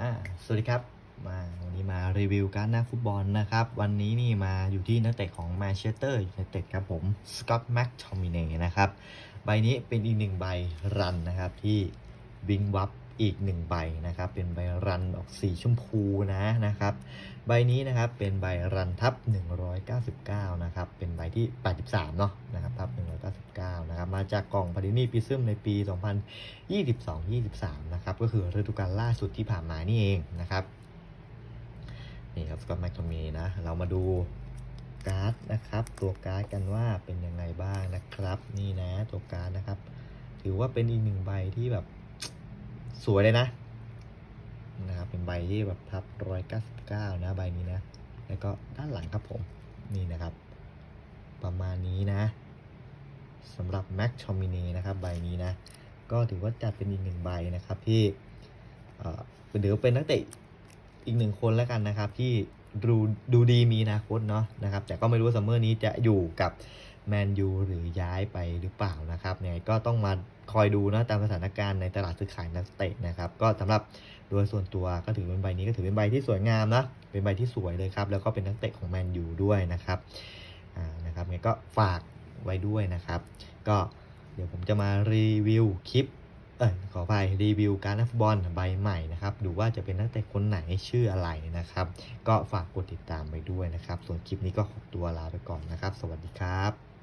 อ่าสวัสดีครับมาวันนี้มารีวิวการดหน้าฟุตบอลนะครับ วันนี้นี่มาอยู่ที่นักเตะของแมนเชสเตอร์ยูไนเต็ดครับผมสกอตต์แม็กทอมิเน่นะครับ ใบนี้เป็นอีกหนึ่งใบรันนะครับที่บิงวับอีกหนึ่งใบนะครับ เป็นใบรัน สีชมพูนะนะครับ ใบนี้นะครับเป็นใบรันทับ 199 นะครับ เป็นใบที่ 83 เนาะนะครับทับ 199 นะครับ มาจากกล่องพารินีพิซึมในปี 2022-23 นะครับ ก็คือฤดูกาลล่าสุดที่ผ่านมานี่เองนะครับ นี่ครับสกอตแมคโทมีนะ เรามาดูการ์ดนะครับ ตัวการ์ดกันว่าเป็นยังไงบ้างนะครับ นี่นะตัวการ์ดนะครับ ถือว่าเป็นอีกหนึ่งใบที่แบบสวยเลยนะ นะครับเป็นใบที่แบบพับร้อยเก้าสิบเก้านะใบนี้นะแล้วก็ด้านหลังครับผมนี่นะครับ ประมาณนี้นะสำหรับ Mac c h o m i n e นะครับใบนี้นะ ก็ถือว่าจัดเป็นอีกหนึ่งใบนะครับที่เอ่อเดี๋ยวเป็นนักเตะอีกหนึ่งคนแล้วกันนะครับ ที่ดูดูดีมีอนาคตเนาะนะครับ แต่ก็ไม่รู้ว่าซัมเมอร์นี้จะอยู่กับ แมนยูหรือย้ายไปหรือเปล่านะครับเนี่ยก็ต้องมาคอยดูนะตามสถานการณ์ในตลาดซื้อขายนักเตะนะครับ ก็สำหรับโดยส่วนตัวก็ถือเป็นใบนี้ก็ถือเป็นใบที่สวยงามนะเป็นใบที่สวยเลยครับแล้วก็เป็นนักเตะของแมนยูด้วยนะครับอ่านะครับงั้นก็ฝากไว้ด้วยนะครับ ก็เดี๋ยวผมจะมารีวิวคลิปเอ้ยขอไปรีวิวการนักฟุตบอลใบใหม่นะครับดูว่าจะเป็นนักเตะคนไหนชื่ออะไรนะครับ ก็ฝากกดติดตามไปด้วยนะครับ ส่วนคลิปนี้ก็ขอตัวลาไปก่อนนะครับ สวัสดีครับ